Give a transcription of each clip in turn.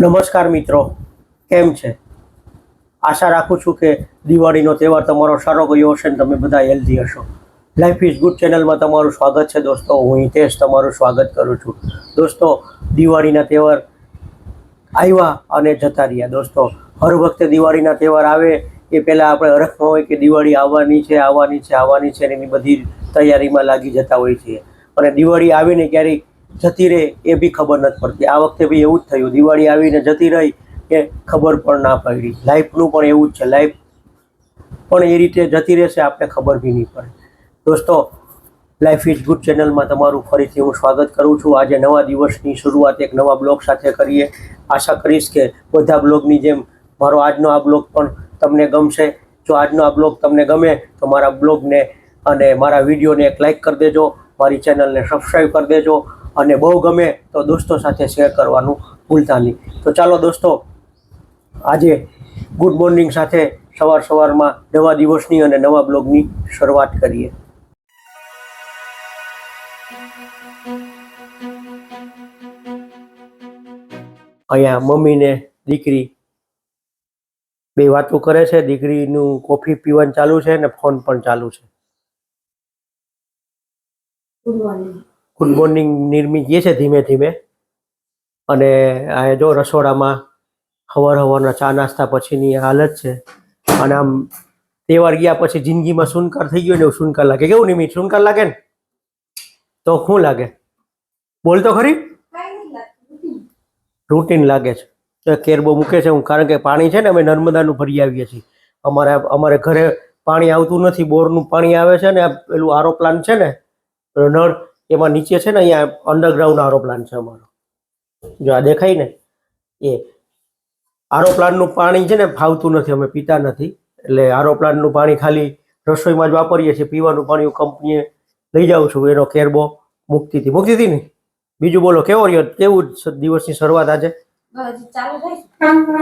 નમસ્કાર મિત્રો, કેમ છે? આશા રાખું છું કે દિવાળીનો તહેવાર તમારો સારો ગયો હશે ને તમે બધા હેલ્ધી હશો. લાઈફ ઇઝ ગુડ ચેનલમાં તમારું સ્વાગત છે દોસ્તો. હું હિતેશ તમારું સ્વાગત કરું છું. દોસ્તો, દિવાળીના તહેવાર આવ્યા અને જતા રહ્યા. દોસ્તો, હર વખતે દિવાળીના તહેવાર આવે એ પહેલાં આપણે હરખમાં હોય કે દિવાળી આવવાની છે આવવાની છે આવવાની છે એની બધી તૈયારીમાં લાગી જતા હોય છીએ. અને દિવાળી આવીને ક્યારેય જતી રહે એ બી ખબર નથી પડતી. આ વખતે બી એવું જ થયું. દિવાળી આવીને જતી રહી એ ખબર પણ ના પડી. લાઈફનું પણ એવું જ છે. લાઈફ પણ એ રીતે જતી રહેશે આપણે ખબર બી નહીં પડે. દોસ્તો, લાઈફ ઇઝ ગુડ ચેનલમાં તમારું ફરીથી હું સ્વાગત કરું છું. આજે નવા દિવસની શરૂઆત એક નવા બ્લોગ સાથે કરીએ. આશા કરીશ કે બધા બ્લોગની જેમ મારો આજનો આ બ્લોગ પણ તમને ગમશે. જો આજનો આ બ્લોગ તમને ગમે તો મારા બ્લોગને અને મારા વિડીયોને એક લાઇક કરી દેજો. મારી ચેનલને સબસ્ક્રાઈબ કરી દેજો. અને બહુ ગમે તો દોસ્તો સાથે શેર કરવાનું ભૂલતા નહીં. તો ચાલો દોસ્તો, આજે ગુડ મોર્નિંગ સાથે સવાર સવારમાં નવા દિવસની અને નવા બ્લોગની શરૂઆત કરીએ. અહીંયા મમ્મીને દીકરી બે વાતો કરે છે, દીકરીનું કોફી પીવાનું ચાલુ છે અને ફોન પણ ચાલુ છે. ગુડ મોર્નિંગ નિર્મી કહે છે ધીમે ધીમે. અને આ જો રસોડામાં હવાર હવારના ચા નાસ્તા પછીની હાલત છે. અને આમ તહેવાર ગયા પછી જિંદગીમાં સુનકાર થઈ ગયો ને એવું સુનકાર લાગે. કેવું નિમિત સુનકાર લાગે ને? તો શું લાગે? બોલ તો ખરી. રૂટીન લાગે છે. તો કેરબો મૂકે છે હું, કારણ કે પાણી છે ને અમે નર્મદાનું ભરી આવીએ છીએ. અમારે અમારે ઘરે પાણી આવતું નથી, બોરનું પાણી આવે છે ને પેલું આરો પ્લાન્ટ છે ને, નળ એમાં નીચે છે ને અહીંયા અંડરગ્રાઉન્ડ આરો પ્લાન છે અમારો. જો આ દેખાય ને, એ આરો પ્લાન્ટનું પાણી છે ને ફાવતું નથી, અમે પીતા નથી. એટલે આરો પ્લાન્ટનું પાણી ખાલી રસોઈમાં જ વાપરીએ છીએ, પીવાનું પાણી હું કંપનીએ લઈ જાઉં છું, એનો કેરબો મૂકતી હતી મૂકતી હતી ને બીજું બોલો, કેવો રહ્યો? કેવું દિવસની શરૂઆત આજે?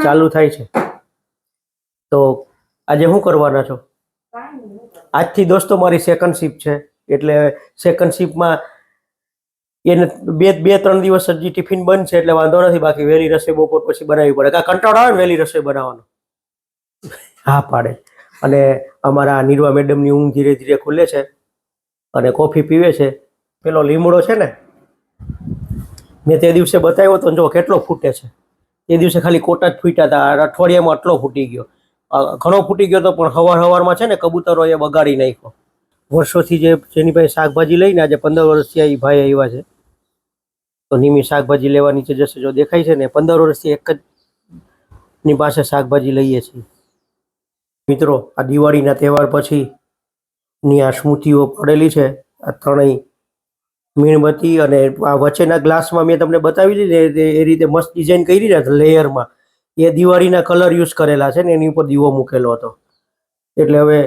ચાલુ થાય છે. તો આજે શું કરવાના છો? આજથી દોસ્તો, મારી સેકન્ડ શિફ્ટ છે. એટલે સેકન્ડ શિફ્ટમાં એને બે બે, ત્રણ દિવસ હજી ટિફિન બંધ છે એટલે વાંધો નથી. બાકી વહેલી રસોઈ બપોર પછી બનાવવી પડે. કાં કંટાળો આવે ને વહેલી રસોઈ બનાવવાનો? હા, પાડે. અને અમારા નિર્વા મેડમની ઊંઘ ધીરે ધીરે ખુલે છે અને કોફી પીવે છે. પેલો લીમડો છે ને, મેં તે દિવસે બતાવ્યો તો જો કેટલો ફૂટે છે. એ દિવસે ખાલી કોટા જ ફૂટ્યા હતા. અઠવાડિયામાં આટલો ફૂટી ગયો. ઘણો ફૂટી ગયો તો પણ હવાર હવારમાં છે ને કબૂતરો એ બગાડી નાખ્યો. વર્ષોથી જે જેની પાસે શાકભાજી લઈને આજે પંદર વર્ષથી એ ભાઈ આવ્યા છે. તો નિમી શાકભાજી લેવા નીચે જશે. જો દેખાય છે ને, પંદર વર્ષથી એક જ ની પાસે શાકભાજી લઈએ છીએ. મિત્રો, આ દિવાળીના તહેવાર પછી ની આ સ્મૃતિઓ પડેલી છે. આ ત્રણેય મીણબત્તી અને આ વચ્ચેના ગ્લાસમાં મેં તમને બતાવી દીધી એ રીતે મસ્ત ડિઝાઇન કરી ને લેયરમાં. એ દિવાળીના કલર યુઝ કરેલા છે ને, એની ઉપર દીવો મૂકેલો હતો. એટલે હવે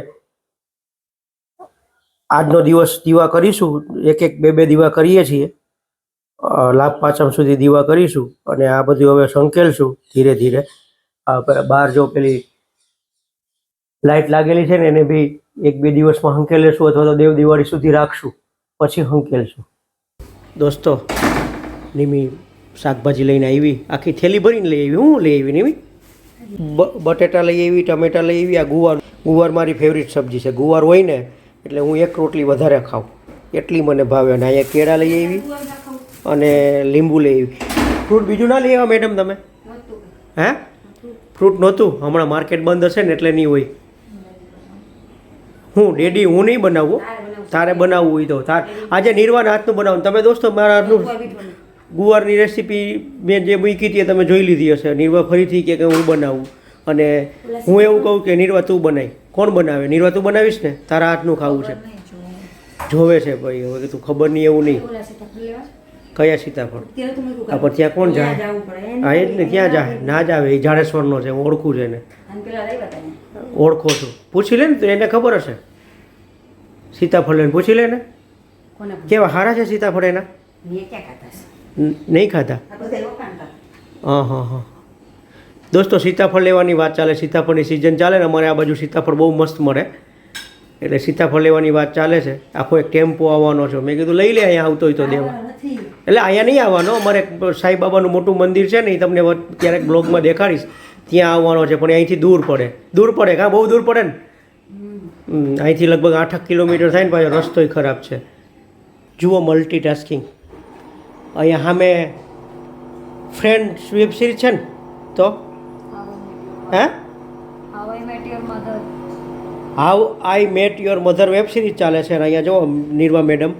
આજનો દિવસ દીવા કરીશું. એક એક બે બે દીવા કરીએ છીએ. લાભ પાંચમ સુધી દીવા કરીશું અને આ બધું હવે સંકેલશું ધીરે ધીરે. બહાર જો પેલી લાઇટ લાગેલી છે ને એને બી એક બે દિવસમાં હંકેલેશું અથવા તો દેવ દિવાળી સુધી રાખશું. પછી હંકેલશું દોસ્તો, નિમી શાકભાજી લઈને આવી, આખી થેલી ભરીને લઈ આવી, હું લઈ આવી નિમી? બટેટા લઈ આવી, ટમેટા લઈ આવી, આ ગુવાર ગુવાર મારી ફેવરિટ સબ્જી છે. ગુવાર હોય ને, એટલે હું એક રોટલી વધારે ખાઉં. એટલી મને ભાવે. અને અહીંયા કેળા લઈ આવી. અને લીંબુ લઈ આવી. ફ્રૂટ બીજું ના લઈ આવ્યા મેડમ તમે? હે? ફ્રૂટ નહોતું. હમણાં માર્કેટ બંધ હશે ને એટલે નહીં હોય. હું, ડેડી, હું નહીં બનાવું તારે બનાવવું હોય તો. તાર આજે નિર્વાણ હાથનું બનાવું તમે દોસ્તો, મારા હાથનું ગુવારની રેસીપી મેં જે મૂકી હતી તમે જોઈ લીધી હશે. નિર્વા ફરીથી કે હું બનાવું. અને હું એવું કહું કે નિર્વા, તું બનાવી કોણ બનાવે? નિર્વા, તું બનાવીશ ને? તારા હાથનું ખાવું છે. જોવે છે ભાઈ. હવે તું ખબર નહીં, એવું નહીં. કયા સીતાફળ? આ પણ ત્યાં કોણ જાય હા એ જ ને ક્યાં જાય ના જ આવે એ જાડેશ્વરનો છે ઓળખું છે એને. ઓળખો છું. પૂછી લે ને તો એને ખબર હશે. સીતાફળ લઈને પૂછી લે ને. કેવા સારા છે સીતાફળ એના? નહીં ખાધા? હા હા હા. દોસ્તો સીતાફળ લેવાની વાત ચાલે. સીતાફળની સિઝન ચાલે ને અમારે આ બાજુ સીતાફળ બહુ મસ્ત મળે. એટલે સીતાફળ લેવાની વાત ચાલે છે. આખો એક ટેમ્પો આવવાનો છે. મેં કીધું લઈ લે અહીંયા આવતો હોય તો દેવા. નથી. એટલે અહીંયા નહીં આવવાનો. અમારે સાંઈબાબાનું મોટું મંદિર છે ને એ તમને ક્યારેક બ્લોગમાં દેખાડીશ. ત્યાં આવવાનો છે પણ અહીંથી દૂર પડે. દૂર પડે કાં? બહુ દૂર પડે ને? અહીંથી લગભગ આઠ કિલોમીટર થાય ને પાછો રસ્તોય ખરાબ છે. જુઓ મલ્ટીટાસ્કિંગ અહીંયા સામે ફ્રેન્ડ વેબ સિરીઝ છે ને તો? હે. How I met your mother web series ચાલે છે અને અહીંયા જો નિર્વા મેડમ.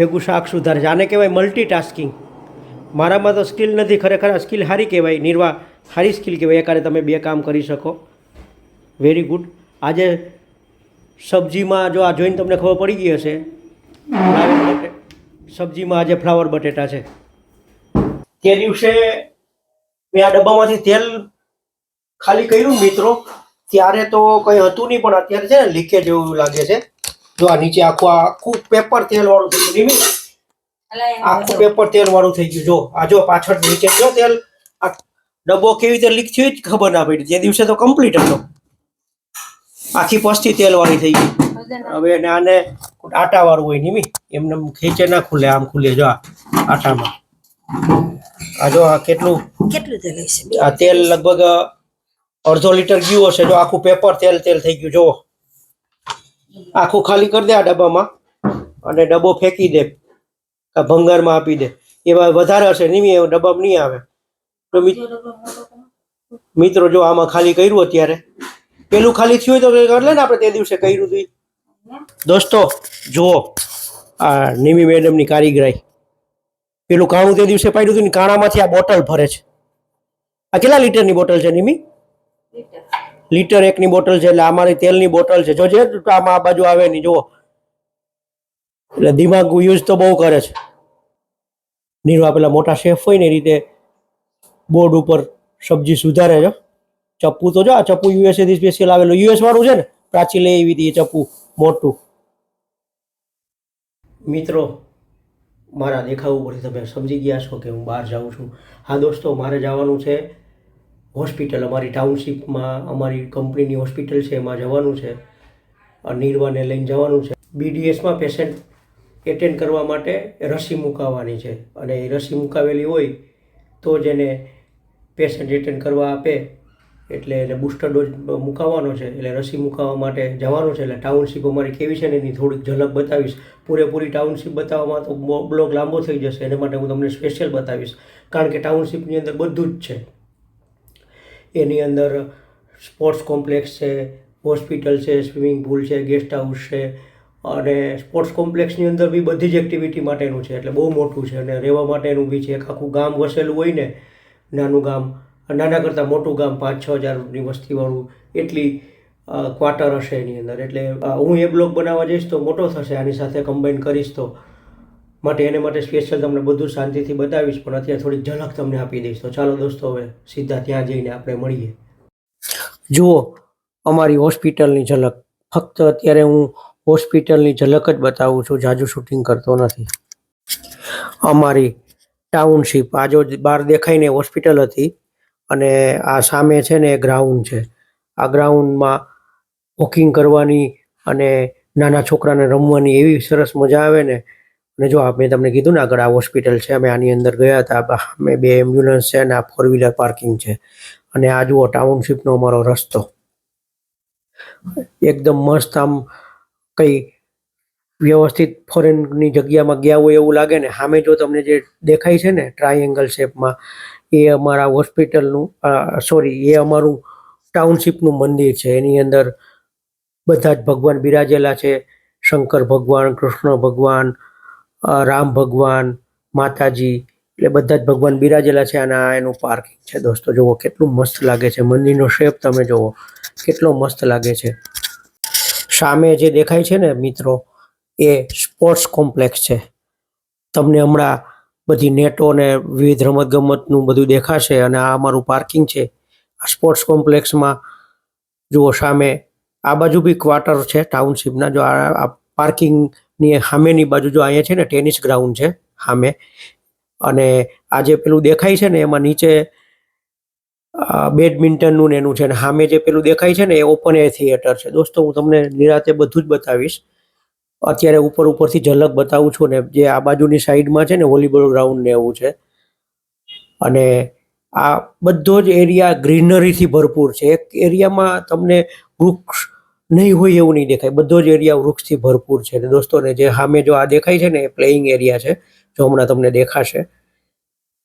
ભેગું શાક સુધારે છે. આને કહેવાય મલ્ટીટાસ્કિંગ મારામાં તો સ્કિલ નથી, ખરેખર આ સ્કિલ સારી કહેવાય. નિર્વાહ સારી સ્કિલ કહેવાય. એકારે તમે બે કામ કરી શકો. વેરી ગુડ આજે સબ્જીમાં જો આ જોઈને તમને ખબર પડી ગઈ હશે સબ્જીમાં આજે ફ્લાવર બટેટા છે. તે દિવસે મેં આ ડબ્બામાંથી તેલ ખાલી કર્યું મિત્રો. ત્યારે તો કંઈ હતું નહીં, પણ અત્યારે છે ને લીકેજ એવું લાગે છે. જો આ નીચે આખું આખું પેપર તેલ વાળું થઈ ગયું. આખું પેપર તેલ વાળું થઈ ગયું. જો આ જો પાછળ નીચે જો તેલ આ ડબ્બો કેવી રીતે લીક થયું જ ખબર ના પડી. જે દિવસે તો કમ્પ્લીટ હતો. આખી પસ્તી તેલ વાળી થઈ ગઈ. હવે એને આને આટા વાળું હોય નિમી એમને ખેંચે ના ખુલે આમ ખુલે. જો આ આટામાં. આ જો આ કેટલું? કેટલું તેલ આ તેલ લગભગ અડધો લીટર ગયું હશે. જો આખું પેપર તેલ તેલ થઈ ગયું. જુઓ આખું ખાલી કરી દે આ ડબ્બામાં અને ડબ્બો ફેંકી દે આ ભંગારમાં આપી દે. એવા વધારે હશે નહીં ડબ્બામાં નહીં આવે. તો મિત્રો જો આમાં ખાલી કર્યું અત્યારે, પેલું ખાલી થયું હોય તો કંઈ કરી લે ને આપણે તે દિવસે કર્યું હતું દોસ્તો, જુઓ, આ નિમી મેડમની કારીગરાઈ. પેલું કાણું તે દિવસે પાડ્યું હતું ને, કાણામાંથી આ બોટલ ભરે છે. આ કેટલા લીટરની બોટલ છે નિમી? લીટર એકની બોટલ છે એટલે અમારી તેલની બોટલ છે. જોજે આમાં આ બાજુ આવે નહીં જુઓ. એટલે દિમાગ યુઝ તો બહુ કરે છે. નીરવા પેલા મોટા શેફ હોય ને એ રીતે બોર્ડ ઉપર સબ્જી સુધારે છે. ચપ્પુ તો જો આ ચપ્પુ યુએસએથી સ્પેશિયલ આવેલું. યુએસ વાળું છે ને પ્રાચી લઈ એવી એ ચપ્પુ, મોટું. મિત્રો, મારા દેખાવ ઉપરથી તમે સમજી ગયા છો કે હું બહાર જાઉં છું. હા દોસ્તો, મારે જવાનું છે હોસ્પિટલ, અમારી ટાઉનશીપમાં, અમારી કંપનીની હોસ્પિટલ છે, એમાં જવાનું છે. નિર્વાને લઈને જવાનું છે. બીડીએસમાં પેશન્ટ એટેન્ડ કરવા માટે રસી મુકાવવાની છે. અને એ રસી મુકાવેલી હોય તો જ એને પેશન્ટ એટેન્ડ કરવા આપે. એટલે એને બુસ્ટર ડોઝ મુકાવવાનો છે. એટલે રસી મુકાવવા માટે જવાનું છે. એટલે ટાઉનશીપ અમારી કેવી છે ને એની થોડીક ઝલક બતાવીશ. પૂરેપૂરી ટાઉનશીપ બતાવવામાં તો બ્લોગ લાંબો થઈ જશે. એને માટે હું તમને સ્પેશિયલ બતાવીશ. કારણ કે ટાઉનશીપની અંદર બધું જ છે. એની અંદર સ્પોર્ટ્સ કોમ્પ્લેક્સ છે, હોસ્પિટલ છે, સ્વિમિંગ પુલ છે, ગેસ્ટ હાઉસ છે અને સ્પોર્ટ્સ કોમ્પ્લેક્સની અંદર બી બધી જ એક્ટિવિટી માટેનું છે, એટલે બહુ મોટું છે અને રહેવા માટેનું બી છે. એક આખું ગામ વસેલું હોય ને, નાનું ગામ નાના કરતાં મોટું ગામ પાંચ છ હજારની વસ્તીવાળું એટલી ક્વાર્ટર હશે એની અંદર. એટલે હું એ બ્લોગ બનાવવા જઈશ તો મોટો થશે, આની સાથે કમ્બાઈન કરીશ તો. માટે એને માટે સ્પેશિયલ તમને બધું શાંતિથી બતાવીશ, પણ અત્યારે થોડીક ઝલક તમને આપી દઈશ. તો ચાલો દોસ્તો, હવે સીધા ત્યાં જઈને આપણે મળીએ. જુઓ, અમારી હોસ્પિટલની ઝલક. ફક્ત અત્યારે હું હોસ્પિટલની ઝલક જ બતાવું છું, જાજુ શૂટિંગ કરતો નથી. અમારી ટાઉનશીપ આજો બહાર દેખાઈને હોસ્પિટલ હતી, અને આ સામે છે ને ગ્રાઉન્ડ છે. આ ગ્રાઉન્ડમાં વોકિંગ કરવાની અને નાના છોકરાને રમવાની એવી સરસ મજા આવે ને અને જો મેં તમને કીધું ને આગળ આ હોસ્પિટલ છે, અમે આની અંદર ગયા હતા અમે બે એમ્બ્યુલન્સ છે અને આ ફોર વ્હીલર પાર્કિંગ છે. અને આ જુઓ ટાઉનશીપનો અમારો રસ્તો. એકદમ મસ્ત આમ કંઈ વ્યવસ્થિત ફોરેનની જગ્યામાં ગયા હોય એવું લાગે ને. સામે જો તમને જે દેખાય છે ને ટ્રાયેંગલ શેપમાં એ અમારા હોસ્પિટલનું સોરી એ અમારું ટાઉનશીપનું મંદિર છે. એની અંદર બધા જ ભગવાન બિરાજેલા છે. શંકર ભગવાન, કૃષ્ણ ભગવાન રામ ભગવાન, માતાજી, એટલે બધા જ ભગવાન બિરાજેલા છે અને આ એનું પાર્કિંગ છે. દોસ્તો, જુઓ કેટલું મસ્ત લાગે છે. મંદિરનો શેપ તમે જુઓ, કેટલો મસ્ત લાગે છે. સામે જે દેખાય છે ને મિત્રો, એ સ્પોર્ટ્સ કોમ્પ્લેક્સ છે. તમને હમણાં બધી નેટો ને વિવિધ રમતગમતનું બધું દેખાશે અને આ અમારું પાર્કિંગ છે. આ સ્પોર્ટ્સ કોમ્પ્લેક્સમાં, જુઓ સામે, આ બાજુ બી ક્વાર્ટર છે, ટાઉનશીપના. જો આ આ પાર્કિંગની સામેની બાજુ જો અહીંયા છે ને ટેનિસ ગ્રાઉન્ડ છે સામે. અને આ જે પેલું દેખાય છે ને એમાં નીચે બેડમિન્ટનનું ને એનું છે ને સામે જે પેલું દેખાય છે ને એ ઓપન એર થિયેટર છે. દોસ્તો, હું તમને નિરાતે બધું જ બતાવીશ. અત્યારે ઉપર ઉપરથી ઝલક બતાવું છું ને જે આ બાજુની સાઈડમાં છે ને વોલીબોલ ગ્રાઉન્ડ ને એવું છે. અને આ બધો જ એરિયા ગ્રીનરીથી ભરપૂર છે. એક એરિયામાં તમને વૃક્ષ નહીં હોય એવું નહીં દેખાય. બધો જ એરિયા વૃક્ષથી ભરપૂર છે. અને દોસ્તોને જે સામે જો આ દેખાય છે ને, એ પ્લેઇંગ એરિયા છે, જો હમણાં તમને દેખાશે.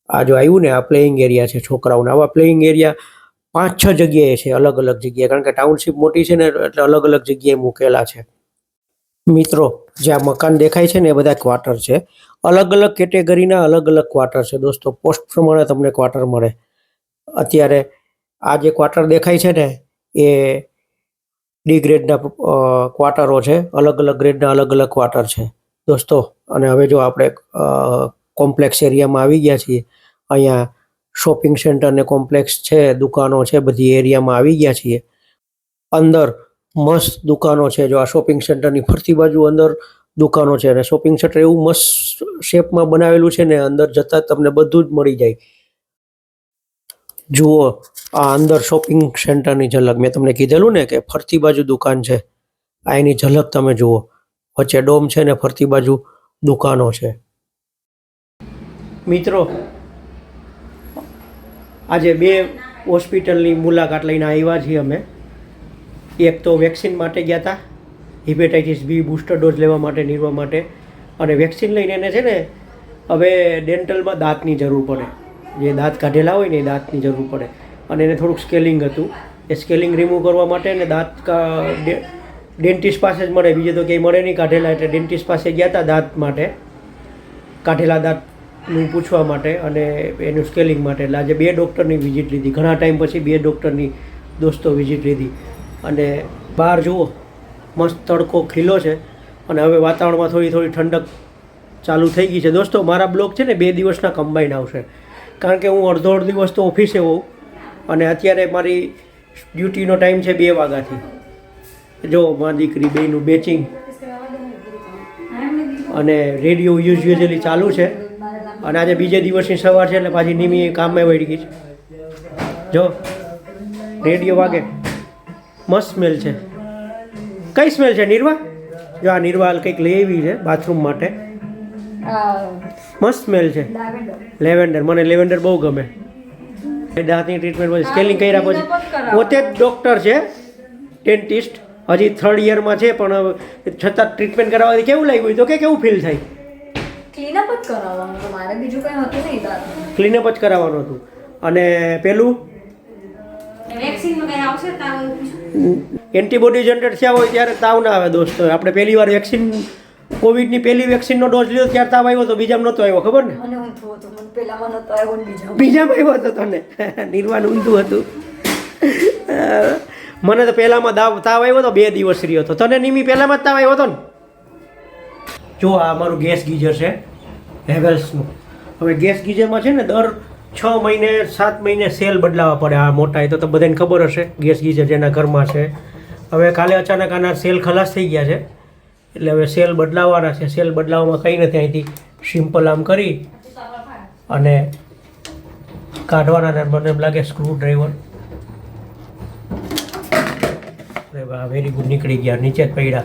આ જો આવ્યું ને, આ પ્લેઇંગ એરિયા છે છોકરાઓના. આવા પ્લેઇંગ એરિયા પાંચ છ જગ્યાએ છે અલગ અલગ જગ્યાએ. કારણ કે ટાઉનશીપ મોટી છે ને, એટલે અલગ અલગ જગ્યાએ મૂકેલા છે. મિત્રો, જે આ મકાન દેખાય છે ને, એ બધા ક્વાર્ટર છે. અલગ અલગ કેટેગરીના અલગ અલગ ક્વાર્ટર છે. દોસ્તો પોસ્ટ પ્રમાણે તમને ક્વાર્ટર મળે. અત્યારે આ જે ક્વાર્ટર દેખાય છે ને, એ ડી ગ્રેડના ક્વાર્ટરો છે. અલગ અલગ ગ્રેડના અલગ અલગ ક્વાર્ટર છે. દોસ્તો, અને હવે જો આપણે કોમ્પ્લેક્સ એરિયામાં આવી ગયા છીએ, અહીંયા શોપિંગ સેન્ટર ને કોમ્પ્લેક્સ છે, દુકાનો છે, બધી એરિયામાં આવી ગયા છીએ. અંદર મસ્ત દુકાનો છે, જો આ શોપિંગ સેન્ટરની ફરતી બાજુ અંદર દુકાનો છે. અને શોપિંગ સેન્ટર એવું મસ્ત શેપમાં બનાવેલું છે ને, અંદર જતાં તમને બધું જ મળી જાય. જુઓ, આ અંદર શોપિંગ સેન્ટરની ઝલક. મેં તમને કીધેલું ને કે ફરતી બાજુ દુકાન છે. આ એની ઝલક તમે જુઓ. વચ્ચે ડોમ છે ને ફરતી બાજુ દુકાનો છે. મિત્રો, આજે બે હોસ્પિટલની મુલાકાત લઈને આવ્યા છીએ અમે. એક તો વેક્સિન માટે ગયા હતા હિપેટાઇટિસ બી, બૂસ્ટર ડોઝ લેવા માટે, નીરવા માટે. અને વેક્સિન લઈને એને છે ને, હવે ડેન્ટલમાં દાંતની જરૂર પડે. જે દાંત કાઢેલા હોય ને એ દાંતની જરૂર પડે. અને એને થોડુંક સ્કેલિંગ હતું. એ સ્કેલિંગ રિમૂવ કરવા માટે ને દાંત ડેન્ટિસ્ટ પાસે જ મળે. બીજે તો ક્યાંય મળે નહીં કાઢેલા એટલે ડેન્ટિસ્ટ પાસે ગયા હતા દાંત માટે, કાઢેલા દાંતનું પૂછવા માટે અને એનું સ્કેલિંગ માટે. એટલે આજે બે ડૉક્ટરની વિઝિટ લીધી. ઘણા ટાઈમ પછી બે ડૉક્ટરની દોસ્તો વિઝિટ લીધી. અને બહાર જુઓ, મસ્ત તડકો ખીલો છે. અને હવે વાતાવરણમાં થોડી થોડી ઠંડક ચાલુ થઈ ગઈ છે. દોસ્તો, મારા બ્લોગ છે ને બે દિવસના કમ્બાઈન આવશે. કારણ કે હું અડધો અડધો દિવસ તો ઓફિસે હોઉં અને અત્યારે મારી ડ્યુટીનો ટાઈમ છે બે વાગ્યાથી. જો મારી દીકરી બેયનું બેચિંગ. અને રેડિયો યુઝ યુઝલી ચાલુ છે. અને આજે બીજે દિવસની સવાર છે એટલે પાછી નિમી કામમાં વળી ગઈ છે. જો, રેડિયો વાગે. મસ્ત સ્મેલ છે. કઈ સ્મેલ છે, નિર્વા? જો આ નિર્વાલ કંઈક લઈ આવી છે બાથરૂમ માટે. મસ્ત સ્મેલ છે. લેવેન્ડર મને લેવેન્ડર બહુ ગમે. એ દાંતની ટ્રીટમેન્ટ પછી સ્કેલિંગ કર્યા પછી પોતે જ ડૉક્ટર છે ડેન્ટિસ્ટ હજી થર્ડ યરમાં છે પણ છતાં ટ્રીટમેન્ટ કરાવવાથી કેવું લાગ્યું? તો કે કેવું ફીલ થાય? ક્લીનઅપ જ કરાવવાનું તો મારે બીજું કંઈ હતું નહીં ક્લીનઅપ જ કરાવવાનું હતું. અને પેલું? એન્ટીબોડી જનરેટ થયા હોય ત્યારે તાવ ના આવે દોસ્તો. આપણે પહેલી વાર વેક્સિન કોવિડની પહેલી વેક્સિનનો ડોઝ લીધો ત્યારે તાવ આવ્યો તો બીજામાં નહોતો આવ્યો ખબર ને? મને ઊંધું હતું. મને પહેલામાં નહોતો આવ્યો ને બીજા બીજામાં આવ્યો હતો તને? નિર્વાણ ઊંધું હતું. મને તો પહેલામાં દાવ તાવ આવ્યો હતો બે દિવસ રહ્યો હતો. તને નિમી પહેલામાં જ તાવ આવ્યો હતો ને? જો આ અમારું ગેસ ગીઝર છે હેવેલ્સનું. હવે ગેસ ગીઝરમાં છે ને દર છ મહિને સાત મહિને સેલ બદલાવવા પડે. આ મોટા એ તો તો બધાને ખબર હશે ગેસ ગીઝર જેના ઘરમાં છે. હવે કાલે અચાનક આના સેલ ખલાસ થઈ ગયા છે. એટલે હવે સેલ બદલાવવાના છે. સેલ બદલાવવામાં કંઈ નથી અહીંથી. સિમ્પલ આમ કરી અને કાઢવાના ને મને એમ લાગે સ્ક્રૂ ડ્રાઈવર વેરી ગુડ નીકળી ગયા. નીચે જ પડ્યા.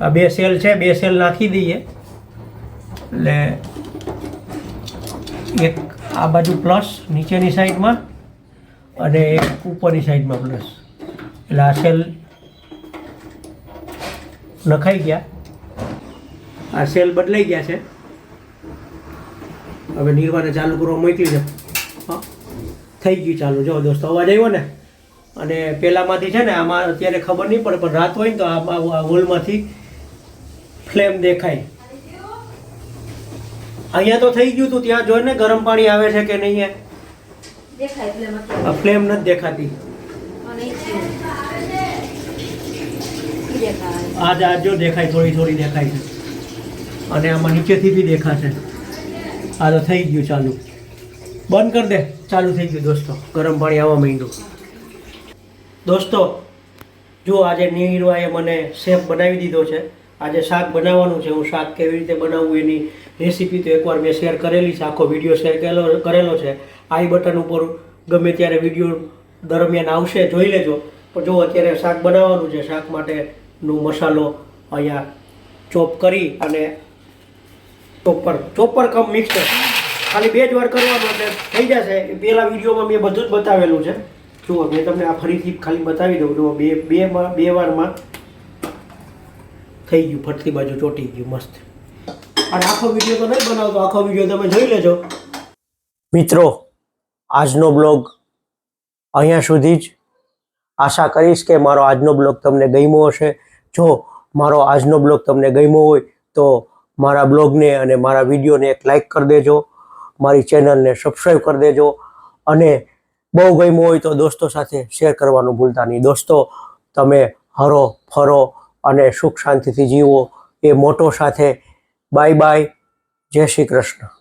આ બે સેલ છે. બે સેલ નાખી દઈએ. એટલે એક આ બાજુ પ્લસ નીચેની સાઈડમાં અને એક ઉપરની સાઈડમાં પ્લસ એટલે આ સેલ નખાઈ ગયા. આ સેલ બદલાઈ ગયા છે. હવે નિર્વાને ચાલુ કરવા મોકલી દે હા. થઈ ગયું ચાલુ. જો દોસ્તો અવાજ આવ્યો ને? અને પહેલાંમાંથી છે ને આમાં અત્યારે ખબર નહીં પડે પણ રાત હોય ને તો આ હોલમાંથી ફ્લેમ દેખાય. અહીંયા તો થઈ ગયું તું ત્યાં જોઈ ને ગરમ પાણી આવે છે કે નહીં આ ફ્લેમ નથી દેખાતી મને ઈ થયું. ઈ દેખાય આ આજ જો દેખાય, થોડી થોડી દેખાય છે. અને આમાં નીચેથી બી દેખાશે. આ તો થઈ ગયું ચાલુ. બંધ કરી દે, ચાલુ થઈ ગયું દોસ્તો. ગરમ પાણી આવવા માંડ્યું. દોસ્તો, જો આજે નીરવાએ મને શેફ બનાવી દીધો છે. આજે શાક બનાવવાનું છે. હું શાક કેવી રીતે બનાવવું એની રેસીપી તો એકવાર મેં શેર કરેલી છે. આખો વીડિયો શેર કરેલો કરેલો છે. આઈ બટન ઉપર ગમે ત્યારે વીડિયો દરમિયાન આવશે, જોઈ લેજો. પણ જો અત્યારે શાક બનાવવાનું છે, શાક માટેનો મસાલો અહીંયા ચોપ કરી અને ચોપર ચોપર કમ મિક્સર ખાલી બે જ વાર કરવાનું એટલે થઈ જશે. પહેલાં વિડીયોમાં મેં બધું જ બતાવેલું છે. જુઓ, મેં તમને આ ફરીથી ખાલી બતાવી દઉં. જુઓ, બે બે બે વારમાં થઈ ગયું. ફરતી બાજુ ચોટી ગયું, મસ્ત. અને આખો વીડિયો તો નહીં બનાવતો. આખો વીડિયો તમે જોઈ લેજો. મિત્રો, આજનો બ્લોગ અહીંયા સુધી જ. આશા કરીશ કે મારો આજનો બ્લોગ તમને ગમ્યો હશે. જો મારો આજનો બ્લોગ તમને ગમ્યો હોય તો મારા બ્લોગને અને મારા વિડીયોને એક લાઇક કરી દેજો, મારી ચેનલને સબસ્ક્રાઈબ કરી દેજો અને બહુ ગમ્યું હોય તો દોસ્તો સાથે શેર કરવાનું ભૂલતા નહીં. દોસ્તો, તમે હરો ફરો અને સુખ શાંતિથી જીવો. એ મોટો સાથે બાય બાય જય શ્રી કૃષ્ણ.